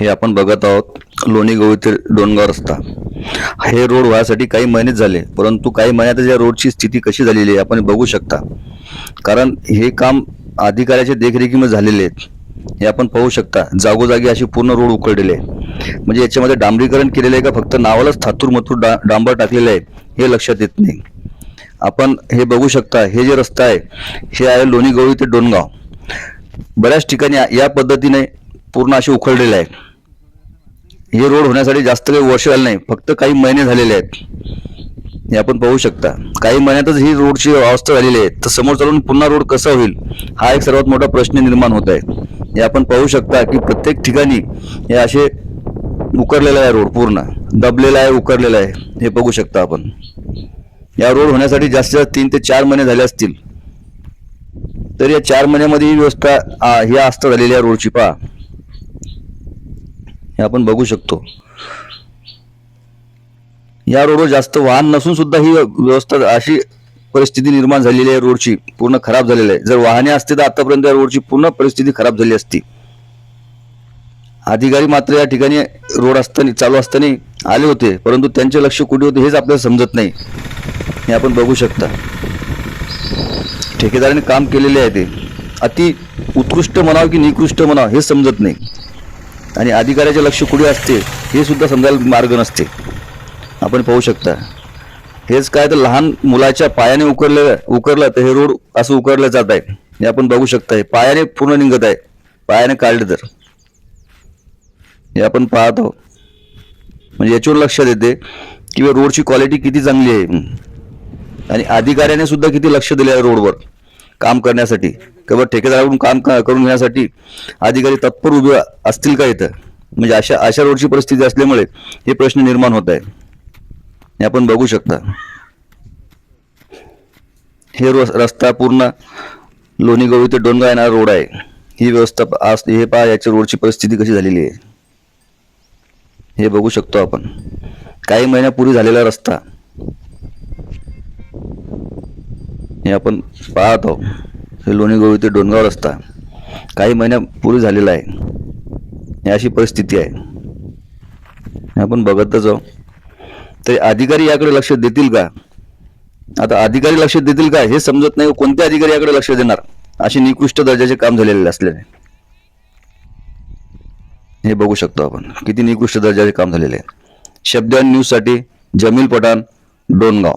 हे आपण बघत आहोत. लोणी गवळी ते डोणगाव रस्ता. हे रोड व्हायसाठी काही महिनेच झाले परंतु काही महिन्यातच या रोडची स्थिती कशी झालेली आहे आपण बघू शकता. कारण हे काम अधिकाऱ्याच्या देखरेखीमध्ये झालेले आहेत. हे आपण पाहू शकता. जागोजागी अशी पूर्ण रोड उकळलेले आहे. म्हणजे याच्यामध्ये डांबरीकरण केलेलं आहे का? फक्त नावालाच थातूर मथूर डा डांबर टाकलेलं आहे हे लक्षात येत नाही. आपण हे बघू शकता हे जे रस्ता आहे हे आहे लोणी गवळी ते डोणगाव. बऱ्याच ठिकाणी या पद्धतीने पूर्ण असे उखळलेले आहे. हे रोड होण्यासाठी जास्त काही वर्ष झाले नाही फक्त काही महिने झालेले आहेत. हे आपण पाहू शकता. काही महिन्यातच ही रोडची अवस्था झालेली आहे. तर समोर चालून पुन्हा रोड कसा होईल हा एक सर्वात मोठा प्रश्न निर्माण होत आहे. हे आपण पाहू शकता की प्रत्येक ठिकाणी हे असे उकरलेला आहे रोड पूर्ण. दबलेला आहे उकरलेला आहे. हे बघू शकता आपण. या रोड होण्यासाठी जास्तीत जास्त तीन ते चार महिने झाले असतील. तर या चार महिन्यामध्ये ही व्यवस्था आ, ही अवस्था झालेली आहे रोडची. पहा. हे आपण बघू शकतो. या रोडवर जास्त वाहन नसून सुद्धा ही व्यवस्था अशी परिस्थिती निर्माण झालेली आहे. रोडची पूर्ण खराब झालेली आहे. जर वाहने असते तर आतापर्यंत या रोडची पूर्ण परिस्थिती खराब झाली असती. अधिकारी मात्र या ठिकाणी रोड असताना चालू असताना आले होते. परंतु त्यांचे लक्ष कुठे होते हेच आपल्याला समजत नाही. हे आपण बघू शकता. ठेकेदाराने काम केलेले आहे ते. अति उत्कृष्ट म्हणावं की निकृष्ट म्हणावं हे समजत नाही. आणि अधिकाऱ्याचे लक्ष कुठे असते हे सुद्धा समजायला मार्ग नसते. आपण पाहू शकता. हेच काय तर लहान मुलाच्या पायाने उकरलं उकरलं तर हे रोड असं उकरलं जात आहे. हे आपण बघू शकता. हे पायाने पूर्ण निघत आहे. पायाने काढले तर. हे आपण पाहतो म्हणजे याच्यावर लक्षात येते की रोडची क्वालिटी किती चांगली आहे. आणि अधिकाऱ्याने सुद्धा किती लक्ष दिले आहे रोडवर. काम करण्यासाठी किंवा ठेकेदाराकडून काम करून घेण्यासाठी अधिकारी तत्पर उभे असतील का इथं? म्हणजे अशा अशा रोडची परिस्थिती असल्यामुळे हे प्रश्न निर्माण होत आहे. हे आपण बघू शकता. हे रो रस्ता पूर्ण लोणी गवळी ते डोंगा येणारा रोड आहे. ही व्यवस्था आज हे पहा याच्या रोडची परिस्थिती कशी झालेली आहे. हे बघू शकतो आपण. काही महिन्यापूर्वी झालेला रस्ता हे आपण पाहत. आहोत हे लोणी गोळी ते डोनगाव रस्ता. काही महिन्यापूर्वी झालेला आहे. ही अशी परिस्थिती आहे. हे आपण बघतच आहोत. तरी अधिकारी याकडे लक्ष देतील का? आता अधिकारी लक्ष देतील का हे समजत नाही. कोणते अधिकारी याकडे लक्ष देणार? असे निकृष्ट दर्जाचे काम झालेले असल्याने हे बघू शकतो आपण. किती निकृष्ट दर्जाचे काम झालेले आहे. शब्द न्यूजसाठी जमील पठाण डोनगाव